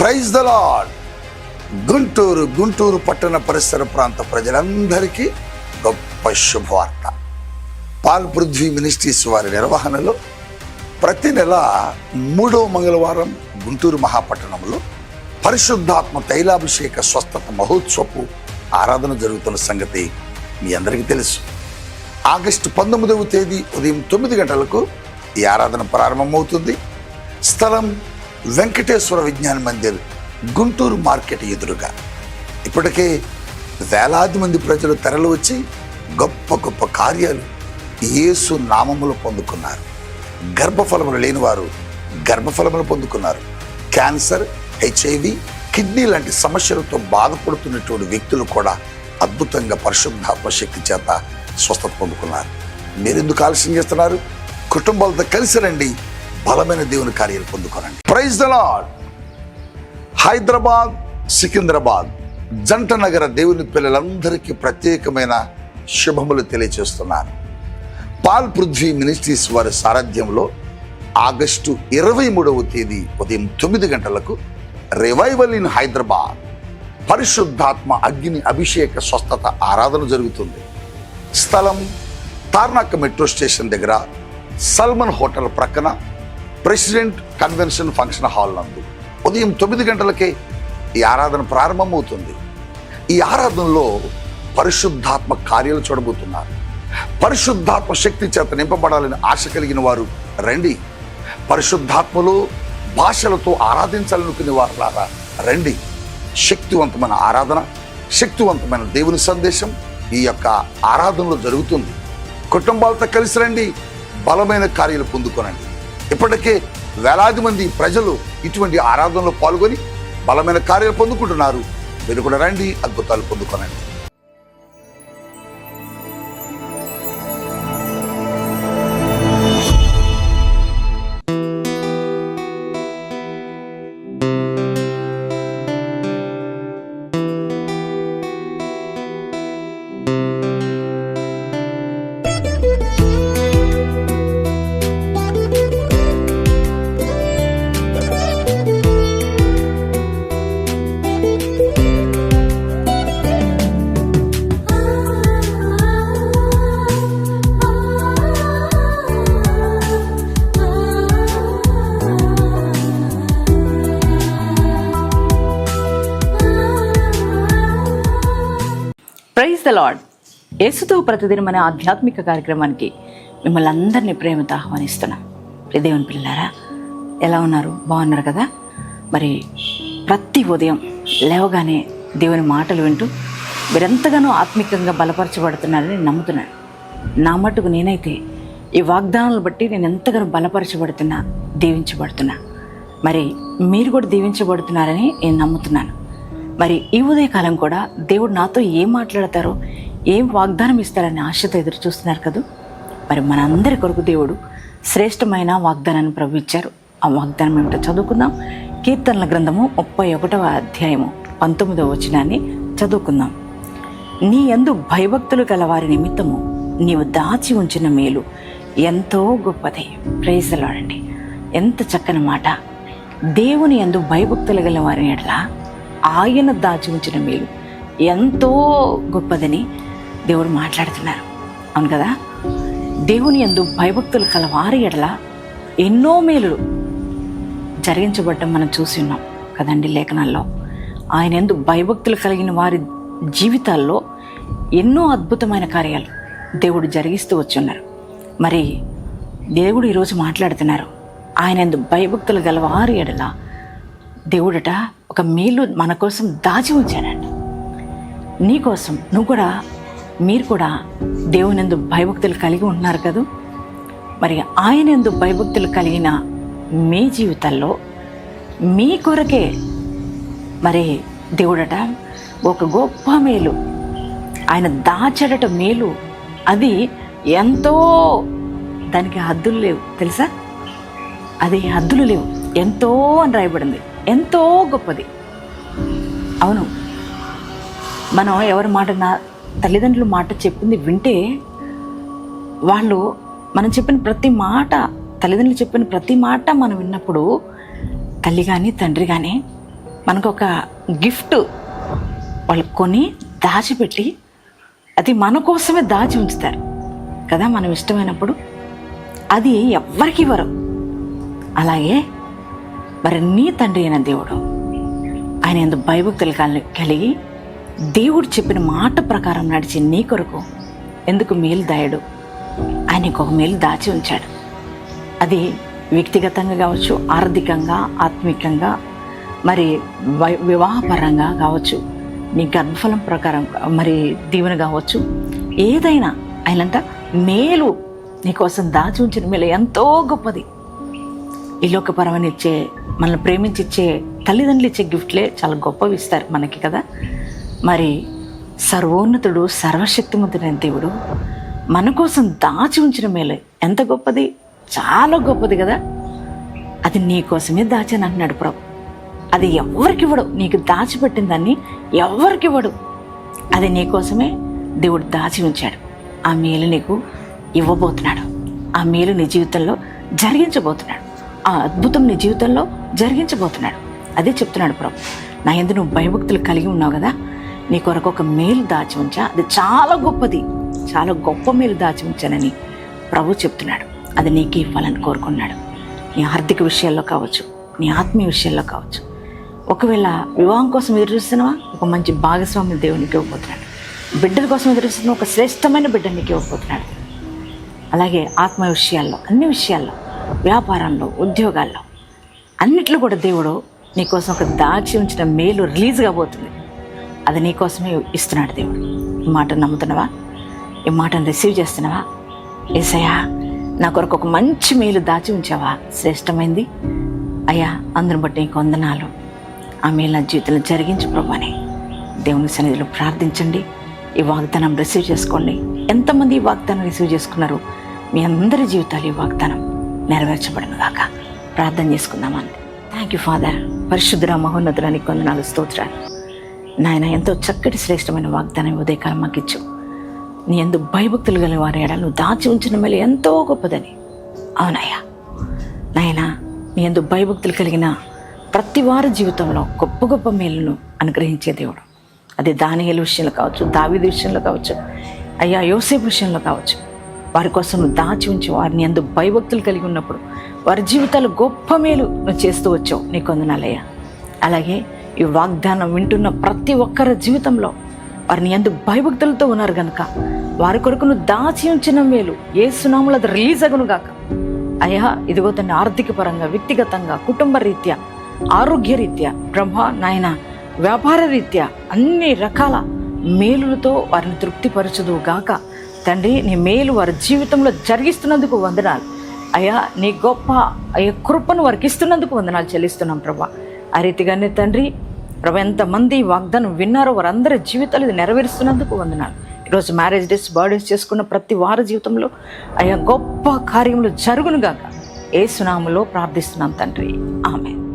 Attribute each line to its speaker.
Speaker 1: Praise the lord Guntur Guntur పట్టణ పరిసర ప్రాంత ప్రజలందరికీ గొప్ప శుభవార్త. పాల్ పృథ్వీ మినిస్ట్రీస్ వారి నిర్వహణలో ప్రతి నెల మూడో మంగళవారం గుంటూరు మహాపట్టణంలో పరిశుద్ధాత్మ తైలాభిషేక స్వస్థత మహోత్సవపు ఆరాధన జరుగుతున్న సంగతి మీ అందరికీ తెలుసు. ఆగస్టు పంతొమ్మిదవ తేదీ ఉదయం తొమ్మిది గంటలకు ఈ ఆరాధన ప్రారంభమవుతుంది. స్థలం వెంకటేశ్వర విజ్ఞాన మందిర్ గుంటూరు మార్కెట్ ఎదురుగా. ఇప్పటికే వేలాది మంది ప్రజలు తరలి వచ్చి గొప్ప గొప్ప కార్యాలు యేసు నామములు పొందుకున్నారు. గర్భఫలములు లేని వారు గర్భఫలములు పొందుకున్నారు. క్యాన్సర్ హెచ్ఐవి కిడ్నీ లాంటి సమస్యలతో బాధపడుతున్నటువంటి వ్యక్తులు కూడా అద్భుతంగా పరిశుద్ధాత్మ శక్తి చేత స్వస్థత పొందుకున్నారు. మీరెందుకు ఆలస్యం చేస్తున్నారు? కుటుంబాలతో కలిసి రండి. బలమైన దేవుని కార్యాలు పొందుకోనండి. Praise the lord Hyderabad Secunderabad జంట నగర దేవుని పిల్లలందరికీ ప్రత్యేకమైన శుభములు తెలియచేస్తున్నారు పాల్ పృథ్వీ మినిస్ట్రీస్ వారి సారథ్యంలో ఆగస్టు ఇరవై మూడవ తేదీ ఉదయం తొమ్మిది గంటలకు రివైవల్ ఇన్ హైదరాబాద్. పరిశుద్ధాత్మ అగ్ని అభిషేక స్వస్థత ఆరాధన జరుగుతుంది. స్థలం తార్నాక మెట్రో స్టేషన్ దగ్గర సల్మన్ హోటల్ ప్రక్కన ప్రెసిడెంట్ కన్వెన్షన్ ఫంక్షన్ హాల్ నందు ఉదయం తొమ్మిది గంటలకే ఈ ఆరాధన ప్రారంభమవుతుంది. ఈ ఆరాధనలో పరిశుద్ధాత్మ కార్యాలు చూడబోతున్నారు. పరిశుద్ధాత్మ శక్తి చేత నింపబడాలని ఆశ కలిగిన వారు రండి. పరిశుద్ధాత్మలో భాషలతో ఆరాధించాలనుకునే వారులారా రండి. శక్తివంతమైన ఆరాధన శక్తివంతమైన దేవుని సందేశం ఈ యొక్క ఆరాధనలో జరుగుతుంది. కుటుంబాలతో కలిసి రండి. బలమైన కార్యాలు పొందుకోనండి. ఇప్పటికే వేలాది మంది ప్రజలు ఇటువంటి ఆరాధనలో పాల్గొని బలమైన కార్యాలు పొందుకుంటున్నారు. మీరు కూడా రండి అద్భుతాలు పొందుకోనండి.
Speaker 2: ప్రైజ్ ద లాడ్ యేసుతో ప్రతిదినం అనే ఆధ్యాత్మిక కార్యక్రమానికి మిమ్మల్ని అందరినీ ప్రేమతో ఆహ్వానిస్తున్నాం. ప్రియ దేవుని పిల్లారా ఎలా ఉన్నారు? బాగున్నారు కదా? మరి ప్రతి ఉదయం లేవగానే దేవుని మాటలు వింటూ మీరెంతగానో ఆత్మికంగా బలపరచబడుతున్నారని నమ్ముతున్నాను. నా మటుకు నేనైతే ఈ వాగ్దానాలు బట్టి నేను ఎంతగానో బలపరచబడుతున్నా దీవించబడుతున్నా. మరి మీరు కూడా దీవించబడుతున్నారని నేను నమ్ముతున్నాను. మరి ఈ ఉదయకాలం కూడా దేవుడు నాతో ఏం మాట్లాడతారో ఏం వాగ్దానం ఇస్తారని ఆశతో ఎదురు చూస్తున్నారు కదా? మరి మనందరి కొరకు దేవుడు శ్రేష్టమైన వాగ్దానాన్ని ప్రభు ఇచ్చారు. ఆ వాగ్దానం ఏమిటో చదువుకుందాం. కీర్తనల గ్రంథము ముప్పై ఒకటవ అధ్యాయము పంతొమ్మిదవ వచనాన్ని చదువుకుందాం. నీ ఎందు భయభక్తులు గల వారి నిమిత్తము నీవు దాచి ఉంచిన మేలు ఎంతో గొప్పది. ప్రేజలాడండి ఎంత చక్కని మాట. దేవుని యందు భయభక్తులు గల వారిని ఎడల ఆయన దాచి ఉంచిన మేలు. ఎంతో గొప్పదని దేవుడు మాట్లాడుతున్నారు. అవును కదా? దేవుని ఎందు భయభక్తులు కలవారి ఎడల ఎన్నో మేలు జరిగించబడ్డం మనం చూసి ఉన్నాం కదండి లేఖనాల్లో. ఆయన ఎందు భయభక్తులు కలిగిన వారి జీవితాల్లో ఎన్నో అద్భుతమైన కార్యాలు దేవుడు జరిగిస్తూ వచ్చున్నారు. మరి దేవుడు ఈరోజు మాట్లాడుతున్నారు. ఆయన ఎందు భయభక్తులు గలవారి ఎడల దేవుడట ఒక మేలు మన కోసం దాచి ఉంచాడంట. నీ కోసం నువ్వు కూడా మీరు కూడా దేవునందు భయభక్తులు కలిగి ఉన్నారు కదూ? మరి ఆయన ఎందు భయభక్తులు కలిగిన మీ జీవితాల్లో మీ కొరకే మరి దేవుడట ఒక గొప్ప మేలు. ఆయన దాచడట మేలు. అది ఎంతో దానికి హద్దులు లేవు తెలుసా? అది హద్దులు లేవు. ఎంతో అని రాయబడింది. ఎంతో గొప్పది. అవును. మనం ఎవరి మాట నా తల్లిదండ్రుల మాట చెప్పింది వింటే వాళ్ళు మనం చెప్పిన ప్రతి మాట తల్లిదండ్రులు చెప్పిన ప్రతి మాట మనం విన్నప్పుడు తల్లి కానీ తండ్రి కానీ మనకు ఒక గిఫ్ట్ వాళ్ళు కొని దాచిపెట్టి అది మన కోసమే దాచి ఉంచుతారు. కదా? మనం ఇష్టమైనప్పుడు. అది ఎవ్వరికి ఇవ్వరు. అలాగే మరి నీ తండ్రి అయిన దేవుడు ఆయన ఎందుకు భయభక్తులు కలి- కలిగి దేవుడు చెప్పిన మాట ప్రకారం నడిచి నీ కొరకు ఎందుకు మేలు దాయడు ఆయన ఒక మేలు దాచి ఉంచాడు. అది వ్యక్తిగతంగా కావచ్చు ఆర్థికంగా ఆత్మికంగా మరి వై- వివాహపరంగా కావచ్చు నీ గర్భఫలం ప్రకారం మరి దీవెన కావచ్చు ఏదైనా ఆయనంట మేలు నీకోసం దాచి ఉంచిన మేలు ఎంతో గొప్పది. ఈ లోకపరమనిచ్చే మనల్ని ప్రేమించి ఇచ్చే తల్లిదండ్రులు ఇచ్చే గిఫ్ట్లే చాలా గొప్పవి ఇస్తారు మనకి కదా. మరి సర్వోన్నతుడు సర్వశక్తిమంతుడైన దేవుడు మన కోసం దాచి ఉంచిన మేలు. ఎంత గొప్పది? చాలా గొప్పది కదా. అది నీ కోసమే దాచాను అంటున్నాడు ప్రభు. అది ఎవరికి ఇవ్వడు? నీకు దాచిపెట్టిన దాన్ని ఎవరికి ఇవ్వడు? అది నీ కోసమే దేవుడు దాచి ఉంచాడు. ఆ మేలు నీకు ఇవ్వబోతున్నాడు. ఆ మేలు నీ జీవితంలో జరిగించబోతున్నాడు. ఆ అద్భుతం నీ జీవితంలో జరిగించబోతున్నాడు. అదే చెప్తున్నాడు ప్రభు. నా ఎందు నువ్వు భయభక్తులు కలిగి ఉన్నావు కదా? నీ కొరకు ఒక మేలు దాచి ఉంచా. అది చాలా గొప్పది. చాలా గొప్ప మేలు దాచి ఉంచానని ప్రభు చెప్తున్నాడు. అది నీకు ఇవ్వాలని కోరుకున్నాడు. నీ ఆర్థిక విషయాల్లో కావచ్చు నీ ఆత్మీయ విషయాల్లో కావచ్చు. ఒకవేళ వివాహం కోసం ఎదురు చూస్తున్నావా ఒక మంచి భాగస్వామి దేవునికి ఇవ్వబోతున్నాడు. బిడ్డల కోసం ఎదురు చూస్తున్నావు ఒక శ్రేష్టమైన బిడ్డ నీకు ఇవ్వబోతున్నాడు. అలాగే ఆత్మ విషయాల్లో అన్ని విషయాల్లో వ్యాపారంలో ఉద్యోగాల్లో. అన్నిట్లో కూడా దేవుడు నీకోసం ఒక దాచి ఉంచిన మేలు రిలీజ్ కాబోతుంది అది నీకోసమే ఇస్తున్నాడు దేవుడు. ఈ మాట నమ్ముతున్నావా? ఈ మాటను రిసీవ్ చేస్తున్నావా? ఏసయ్యా నా కొరకు ఒక మంచి మేలు దాచి ఉంచావా? శ్రేష్టమైంది. అయ్యా అందరిని బట్టి నీకు వందనాలు. ఆ మేలు నా జీవితంలో జరిగించు ప్రభాని దేవుని సన్నిధిలో ప్రార్థించండి. ఈ వాగ్దానం రిసీవ్ చేసుకోండి. ఎంతమంది ఈ వాగ్దానం రిసీవ్ చేసుకున్నారు? మీ అందరి జీవితాలు ఈ వాగ్దానం. నెరవేర్చబడిన దాకా ప్రార్థన చేసుకుందామండి థ్యాంక్ యూ ఫాదర్ పరిశుద్ధుర మహోన్నతులని కొందనాలు స్తోత్రాలు. నాయన ఎంతో చక్కటి శ్రేష్టమైన వాగ్దానం ఉదయకాలం మాకు ఇచ్చు నీ ఎందు భయభక్తులు గల వారి ఎడ నువ్వు దాచి ఉంచిన మేలు ఎంతో గొప్పదని. అవునయ్యా. నాయనా నీ ఎందు భయభక్తులు కలిగిన ప్రతి వారి జీవితంలో గొప్ప గొప్ప మేలును అనుగ్రహించే దేవుడు. అది దానియల విషయంలో కావచ్చు దావీదు విషయంలో కావచ్చు అయ్యా యోసేపు విషయంలో కావచ్చు. వారి కోసం దాచి ఉంచి. వారిని ఎందు భయభక్తులు కలిగి ఉన్నప్పుడు వారి జీవితాలు గొప్ప మేలు నువ్వు చేస్తూ వచ్చావు నీ కొందనాలయ్యా. అలాగే ఈ వాగ్దానం వింటున్న ప్రతి ఒక్కరి జీవితంలో వారిని ఎందు భయభక్తులతో ఉన్నారు కనుక వారి కొరకు నువ్వు దాచి ఉంచిన మేలు ఏ సునాములు అది రిలీజ్ అగును గాక. అయ్యా ఇదిగో తన ఆర్థిక పరంగా వ్యక్తిగతంగా కుటుంబ రీత్యా ఆరోగ్య రీత్యా బ్రహ్మ నాయన వ్యాపార రీత్యా అన్ని రకాల మేలులతో వారిని తృప్తిపరచదు గాక. తండ్రి నీ మేలు వారి జీవితంలో జరిగిస్తున్నందుకు వందనాలు. అయ్యా నీ గొప్ప అయ్యా కృపను వారికి ఇస్తున్నందుకు వందనాలు చెల్లిస్తున్నాం ప్రభా. ఆ రీతిగానే తండ్రి ప్రభా ఎంతమంది వాగ్దానం విన్నారో వారందరి జీవితాలు ఇది నెరవేరుస్తున్నందుకు వందనాలు. ఈరోజు మ్యారేజ్ డేస్ బర్త్డేస్ చేసుకున్న ప్రతి వారి జీవితంలో అయ్యా గొప్ప కార్యములు జరుగునుగాక ఏ సునాములో ప్రార్థిస్తున్నాం తండ్రి. ఆమె